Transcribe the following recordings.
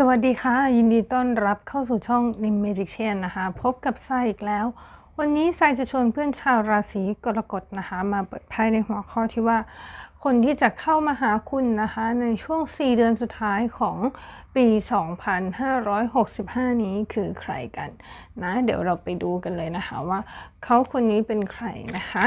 สวัสดีค่ะ ยินดีต้อนรับเข้าสู่ช่อง Nim Magic Chain นะคะ พบกับทรายอีกแล้ว วันนี้ทรายจะชวนเพื่อนชาวราศีกรกฎนะคะ มาเปิดไพ่ในหัวข้อที่ว่า คนที่จะเข้ามาหาคุณนะคะ ในช่วง 4 เดือนสุดท้ายของปี 2565 นี้คือใครกันนะ เดี๋ยวเราไปดูกันเลยนะคะว่าเขาคนนี้เป็นใครนะคะ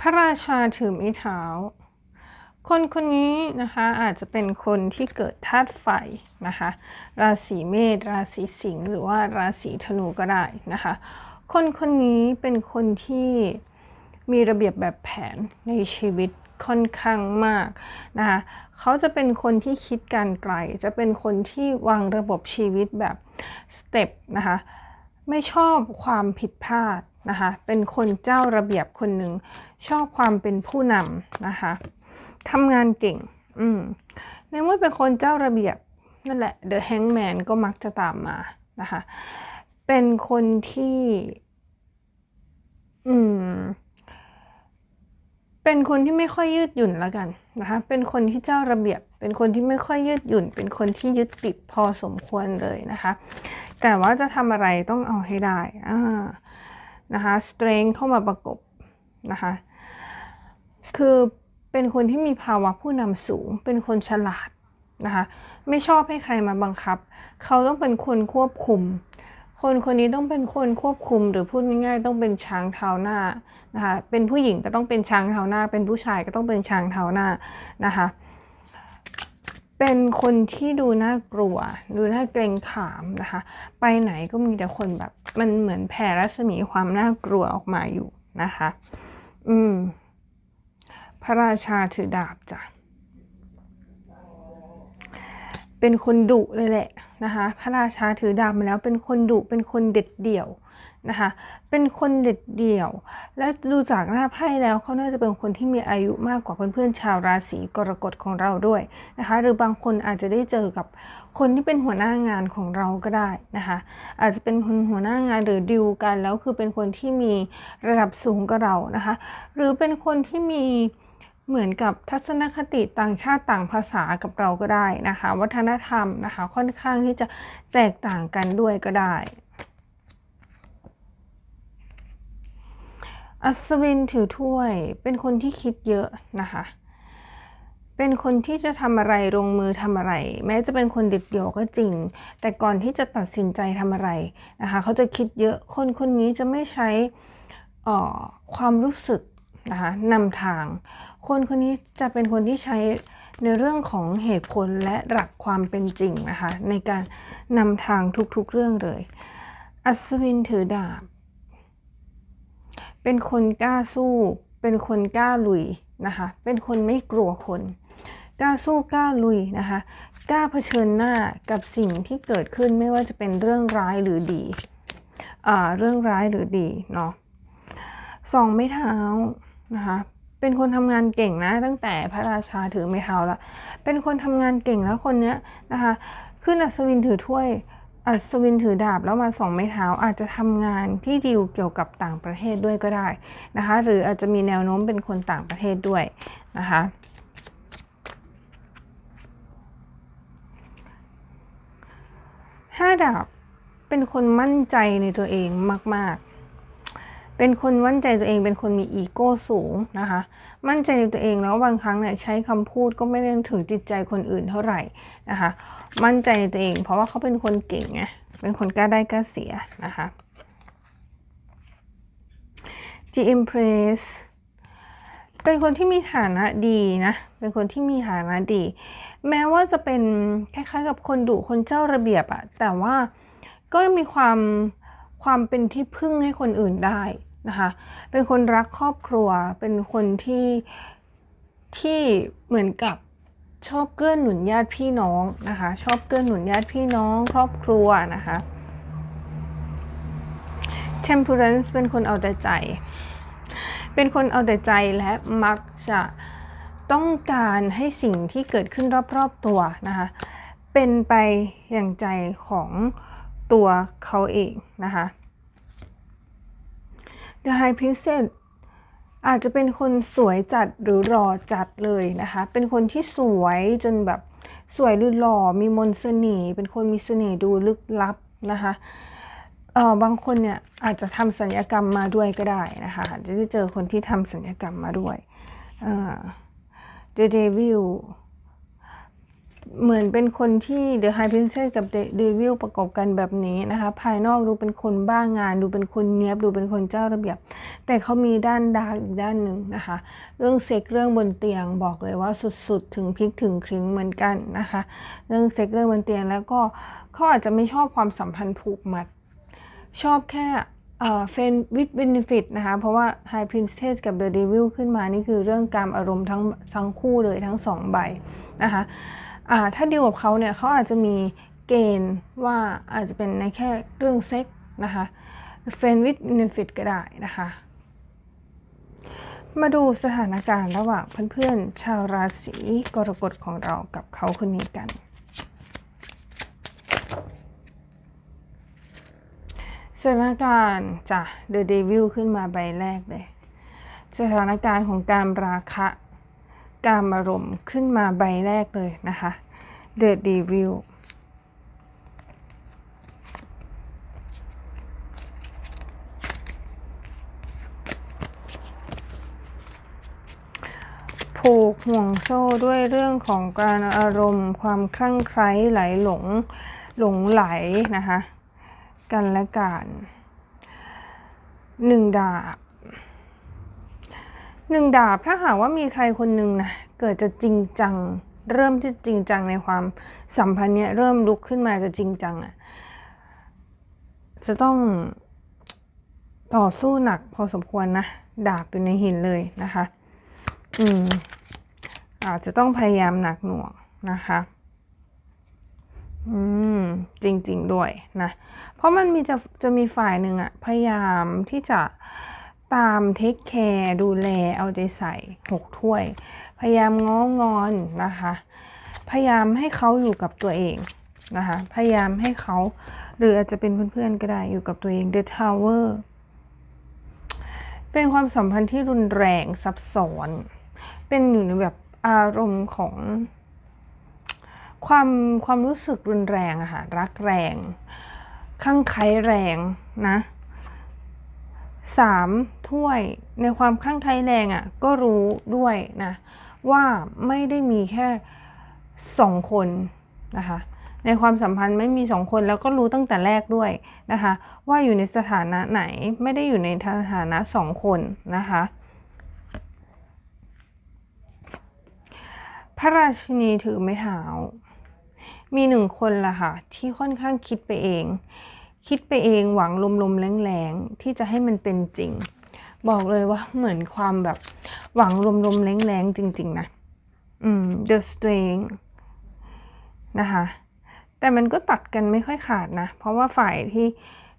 พระราชาถือไม้เท้า คนคนนี้นะคะอาจจะเป็นคนที่เกิดธาตุไฟนะคะราศีเมษราศีสิงห์หรือว่าราศีธนูก็ได้นะคะคนคนนี้เป็นคนที่มีระเบียบแบบแผนในชีวิตค่อนข้างมากนะคะเขาจะเป็นคนที่คิดการไกล จะเป็นคนที่วางระบบชีวิตแบบสเต็ปนะคะไม่ชอบความผิดพลาด นะคะ เป็นคนเจ้าระเบียบคนหนึ่ง ชอบความเป็นผู้นำนะคะทำงานเก่ง อืมในเมื่อเป็นคนเจ้าระเบียบนั่นแหละ The Hangman ก็มักจะตามมานะคะ เป็นคนที่ อืม เป็นคนที่ไม่ค่อยยืดหยุ่นล้วกันนะคะ เป็นคนที่เจ้าระเบียบ เป็นคนที่ไม่ค่อยยืดหยุ่น เป็นคนที่ยึดติดพอสมควรเลยนะคะ แต่ว่าจะทำอะไรต้องเอาให้ได้ อ่า นะคะ strength เข้ามาประกบนะคะ คือเป็นคนที่มีภาวะผู้นำสูง เป็นคนฉลาดนะคะ ไม่ชอบให้ใครมาบังคับ เขาต้องเป็นคนควบคุม คนคนนี้ต้องเป็นคนควบคุม หรือพูดง่ายๆ ต้องเป็นช้างเท้าหน้านะคะ เป็นผู้หญิงก็ต้องเป็นช้างเท้าหน้า เป็นผู้ชายก็ต้องเป็นช้างเท้าหน้านะคะ เป็นคนที่ดูน่ากลัว ดูน่าเกรงขามนะคะ ไปไหนก็มีแต่คนแบบ มันเหมือนแผ่รัศมีความน่ากลัวออกมาอยู่นะคะ อืม พระราชาถือดาบจ้ะ เป็นคนดุเลยแหละนะคะ พระราชาถือดาบมาแล้ว เป็นคนดุ เป็นคนเด็ดเดี่ยว นะคะเป็นคนเด็ดเดี่ยว และดูจากหน้าไพ่แล้วเขาน่าจะเป็นคนที่มีอายุมากกว่าเพื่อนๆชาวราศีกรกฎของเราด้วยนะคะหรือบางคนอาจจะได้เจอกับคนที่เป็นหัวหน้างานของเราก็ได้นะคะอาจจะเป็นคนหัวหน้างานหรือดิวกันแล้วคือเป็นคนที่มีระดับสูงกว่าเรานะคะหรือเป็นคนที่มีเหมือนกับทัศนคติต่างชาติต่างภาษากับเราก็ได้นะคะ วัฒนธรรมนะคะค่อนข้างที่จะแตกต่างกันด้วยก็ได้ อัศวินถือถ้วย เป็นคนที่คิดเยอะนะคะ เป็นคนที่จะทำอะไรลงมือทำอะไร แม้จะเป็นคนเด็ดเดี่ยวก็จริง แต่ก่อนที่จะตัดสินใจทำอะไรนะคะเขาจะคิดเยอะคนคนนี้จะไม่ใช้ความรู้สึกนะคะนำทาง คนคนนี้จะเป็นคนที่ใช้ในเรื่องของเหตุผลและหลักความเป็นจริงนะคะในการนำทางทุกๆเรื่องเลย อัศวินถือดาบ เป็นคนกล้าสู้ เป็นคนกล้าลุยนะคะ เป็นคนไม่กลัวคน กล้าสู้กล้าลุยนะคะ กล้าเผชิญหน้ากับสิ่งที่เกิดขึ้นไม่ว่าจะเป็นเรื่องร้ายหรือดีอ่าเรื่องร้ายหรือดีเนาะสองไม้เท้านะคะ เป็นคนทำงานเก่งนะ ตั้งแต่พระราชาถือไม้เท้าละ เป็นคนทำงานเก่งแล้วคนเนี้ยนะคะ ขึ้นอัศวินถือถ้วย อัศวินถือดาบแล้วมาสองไม้เท้าอาจจะทำงานที่ดีลเกี่ยวกับต่างประเทศด้วยก็ได้นะคะ หรืออาจจะมีแนวโน้มเป็นคนต่างประเทศด้วยนะคะห้าดาบเป็นคนมั่นใจในตัวเองมาก ๆ เป็นคนมั่นใจตัวเองเป็นคนมีอีโก้สูงนะคะ มั่นใจในตัวเองแล้วบางครั้งเนี่ยใช้คำพูดก็ไม่ได้ถึงจิตใจคนอื่นเท่าไหร่นะคะ มั่นใจในตัวเอง เพราะว่าเขาเป็นคนเก่งไงเป็นคนกล้าได้กล้าเสียนะคะ G Impress เป็นคนที่มีฐานะดีนะ เป็นคนที่มีฐานะดี แม้ว่าจะเป็นคล้ายๆ กับคนดุคนเจ้าระเบียบอะแต่ว่าก็มีความความเป็นที่พึ่งให้คนอื่นได้ นะคะเป็นคนรักครอบครัว เป็นคนที่ที่เหมือนกับชอบเกื้อหนุนญาติพี่น้องนะคะชอบเกื้อหนุนญาติพี่น้อง ครอบครัวนะคะ Temperance เป็นคนเอาแต่ใจ เป็นคนเอาแต่ใจและมักจะต้องการให้สิ่งที่เกิดขึ้นรอบๆตัวนะคะเป็นไปอย่างใจของตัวเขาเองนะคะ The High Priestess อาจจะเป็นคนสวยจัดหรือหล่อจัดเลยนะคะ เป็นคนที่สวยจนแบบสวยหรือหล่อมีมนต์เสน่ห์เป็นคนมีเสน่ห์ดูลึกลับนะคะเออบางคนเนี่ยอาจจะทำสัญญกรรมมาด้วยก็ได้นะคะอาจจะได้เจอคนที่ทำสัญญกรรมมาด้วยเออ The Devil เหมือนเป็นคนที่ The High Princess กับ The Devil ประกอบกันแบบนี้นะคะ ภายนอกดูเป็นคนบ้างาน ดูเป็นคนเนี้ยบ ดูเป็นคนเจ้าระเบียบ แต่เขามีด้านดาร์กอีกด้านหนึ่งนะคะ เรื่องเซ็กเรื่องบนเตียงบอกเลยว่าสุดๆ ถึงพลิกถึงคริ้งเหมือนกันนะคะ เรื่องเซ็กเรื่องบนเตียงแล้วก็เขาอาจจะไม่ชอบความสัมพันธ์ผูกมัด ชอบแค่เฟนวิดเบนฟิตนะคะ เพราะว่า High Princess กับ The Devil ขึ้นมานี่คือเรื่องการอารมณ์ทั้งทั้งคู่เลยทั้งสองใบนะคะ ถ้าดีลกับเขาเนี่ยเขาอาจจะมีเกณฑ์ว่าอาจจะเป็นในแค่เรื่องเซ็กนะคะเฟนวิดเนฟิตก็ได้นะคะ มาดูสถานการณ์ระหว่างเพื่อนๆ ชาวราศีกรกฎของเรากับเขาคนนี้กันสถานการณ์จ้ะ The Devil ขึ้นมาใบแรกเลย สถานการณ์ของการราคะ การอารมณ์ขึ้นมาใบแรกเลยนะคะ The Devil ผูกห่วงโซ่ด้วยเรื่องของการอารมณ์ความคลั่งไคล้ไหลหลงหลงไหลนะคะ กันและกันหนึ่งดาบ หนึ่งดาบถ้าหากว่ามีใครคนหนึ่งนะเกิดจะจริงจัง เริ่มที่จริงจังในความสัมพันธ์เนี้ยเริ่มลุกขึ้นมาจะจริงจังอะ่ะจะต้องต่อสู้หนักพอสมควรนะ ดาบอยู่ในหินเลยนะคะ อืมอาจจะต้องพยายามหนักหน่วงนะคะ อืม จริง ๆ ด้วยนะ เพราะมันมีจะจะมีฝ่ายหนึ่งอะพยายามที่จะ ตามเทคแคร์ดูแลเอาใจใส่หกถ้วย พยายามง้องอนนะคะ พยายามให้เขาอยู่กับตัวเองนะคะ พยายามให้เขาหรืออาจจะเป็นเพื่อนๆก็ได้อยู่กับตัวเอง The Tower เป็นความสัมพันธ์ที่รุนแรงซับซ้อน เป็นอยู่ในแบบอารมณ์ของความความรู้สึกรุนแรงอะค่ะรักแรงข้างไคล้แรงนะ สามถ้วยในความข้างไคล้แรงอะก็รู้ด้วยนะว่าไม่ได้มีแค่สองคนนะคะในความสัมพันธ์ไม่มีสองคนแล้วก็รู้ตั้งแต่แรกด้วยนะคะว่าอยู่ในสถานะไหนไม่ได้อยู่ในสถานะสองคนนะคะพระราชินีถือไม้เท้ามีหนึ่งคนล่ะค่ะที่ค่อนข้างคิดไปเอง คิดไปเองหวังลมๆแรงๆที่จะให้มันเป็นจริง บอกเลยว่าเหมือนความแบบหวังลมๆแรงๆจริง ๆ นะอืม the strength นะคะแต่มันก็ตัดกันไม่ค่อยขาดนะ เพราะว่าฝ่ายที่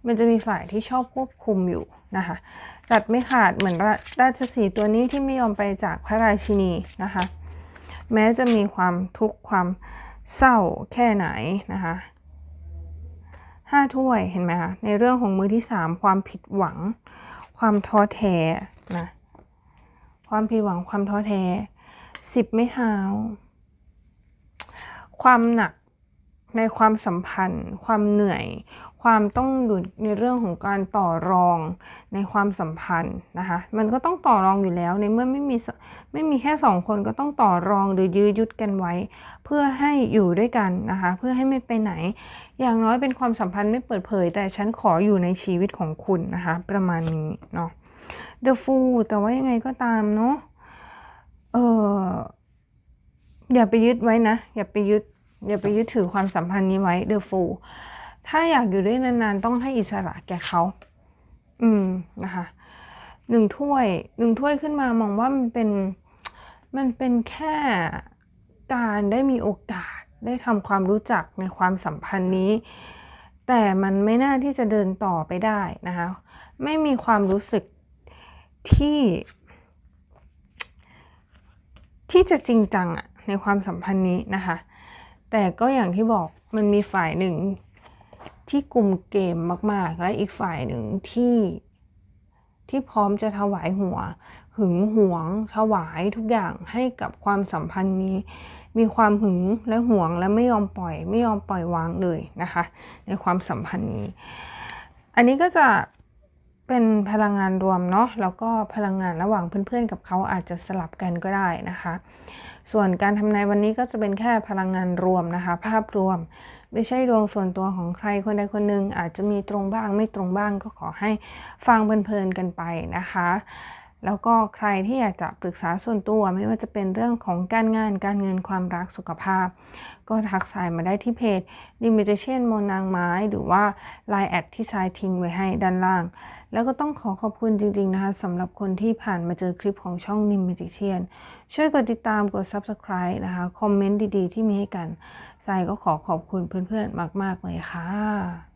มันจะมีฝ่ายที่ชอบควบคุมอยู่นะคะ ตัดไม่ขาดเหมือนราราชสีตัวนี้ที่ไม่ยอมไปจากพระราชินีนะคะ แม้จะมีความทุกข์ความเศร้าแค่ไหนนะคะ ห้าถ้วยเห็นไหมคะในเรื่องของมือที่สามความผิดหวัง ความท้อแท้นะความผิดหวังความท้อแท้สิบไม่เท้า ความหนัก ในความสัมพันธ์ ความเหนื่อย ความต้องดูในเรื่องของการต่อรองในความสัมพันธ์นะคะ มันก็ต้องต่อรองอยู่แล้ว ในเมื่อไม่มีไม่มีแค่สองคนก็ต้องต่อรองหรือยื้อยุดกันไว้ เพื่อให้อยู่ด้วยกันนะคะ เพื่อให้ไม่ไปไหน อย่างน้อยเป็นความสัมพันธ์ไม่เปิดเผย แต่ฉันขออยู่ในชีวิตของคุณนะคะ ประมาณนี้เนาะ The Fool แต่ว่ายังไงก็ตามเนาะเอออย่าไปยึดไว้นะ อย่าไปยึด อย่าไปยึดถือความสัมพันธ์นี้ไว้ The Fool ถ้าอยากอยู่ด้วยนานๆ ต้องให้อิสระแก่เขา อืมนะคะหนึ่งถ้วยหนึ่งถ้วยขึ้นมามองว่ามันเป็นมันเป็นแค่การได้มีโอกาสได้ทำความรู้จักในความสัมพันธ์นี้ แต่มันไม่น่าที่จะเดินต่อไปได้นะคะไม่มีความรู้สึกที่ที่จะจริงจังอะในความสัมพันธ์นี้นะคะ แต่ก็อย่างที่บอกมันมีฝ่ายหนึ่งที่กลุ่มเกมมาก ๆ และอีกฝ่ายหนึ่งที่ที่พร้อมจะถวายหัว หึงหวง ถวายทุกอย่างให้กับความสัมพันธ์นี้ มีความหึงและหวงและไม่ยอมปล่อย ไม่ยอมปล่อยวางเลยนะคะ ในความสัมพันธ์นี้ อันนี้ก็จะเป็นพลังงานรวมเนาะแล้วก็พลังงานระหว่างเพื่อนๆกับเขาอาจจะสลับกันก็ได้นะคะ ส่วนการทำนายวันนี้ก็จะเป็นแค่พลังงานรวมนะคะ ภาพรวม ไม่ใช่ดวงส่วนตัวของใครคนใดคนหนึ่งอาจจะมีตรงบ้างไม่ตรงบ้างก็ขอให้ฟังเพลินๆกันไปนะคะ แล้วก็ใครที่อยากจะปรึกษาส่วนตัวไม่ว่าจะเป็นเรื่องของการงานการเงินความรักสุขภาพ ก็ทักสายมาได้ที่เพจ ดิมิเจเชียนโมนางไม้ หรือว่า Line แอดที่ชายทิ้งไว้ให้ด้านล่าง แล้วก็ต้องขอขอบคุณจริง ๆ นะคะสำหรับคนที่ผ่านมาเจอคลิปของช่องนิมเมจิเชียนช่วยกดติดตามกด Subscribe นะคะ คอมเมนต์ดี ๆ ที่มีให้กันสายก็ขอขอบคุณเพื่อน ๆ มาก ๆ เลยค่ะ